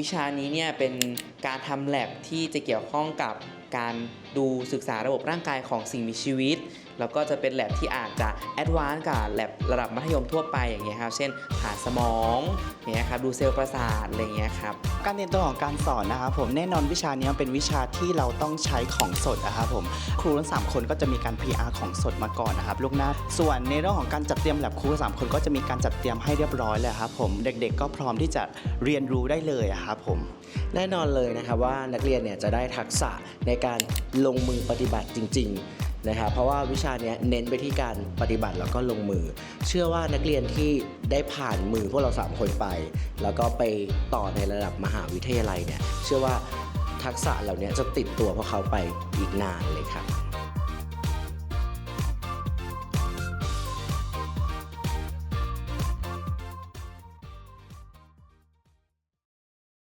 วิชานี้เนี่ยเป็นการทำแ a บที่จะเกี่ยวข้องกับ การดูศึกษาระบบร่างกายของสิ่งมีชีวิต แล้วก็จะเป็นแ a บที่อาจจะแอดวานซ์กับแ a บระดับมัธยมทั่วไปอย่างเงี้ยครับเช่นผ่าสมองอย่างเงี้ยครับดูเซลล์ประสาทอะไรอย่างเงี้ยครับการเรียนตัวของการสอนนะครับผมแน่นอนวิชานี้มันเป็นวิชาที่เราต้องใช้ของสดนะครับผมครูทั้งสามคนก็จะมีการ PR ของสดมาก่อนนะครับลูกหน้าส่วนในเรื่องของการจัดเตรียมแลบครูทั้งสามคนก็จะมีการจัดเตรียมให้เรียบร้อยเลยครับผมเด็กๆ ก็พร้อมที่จะเรียนรู้ได้เลยอะครับผมแน่นอนเลยนะครับว่านักเรียนเนี่ยจะได้ทักษะในการลงมือปฏิบัติจริง ๆ นะครับ เพราะว่าวิชานี้เน้นไปที่การปฏิบัติแล้วก็ลงมือ เชื่อว่านักเรียนที่ได้ผ่านมือพวกเราสามคนไป แล้วก็ไปต่อในระดับมหาวิทยาลัยเนี่ย เชื่อว่าทักษะเหล่านี้จะติดตัวพวกเขาไปอีกนานเลยครับ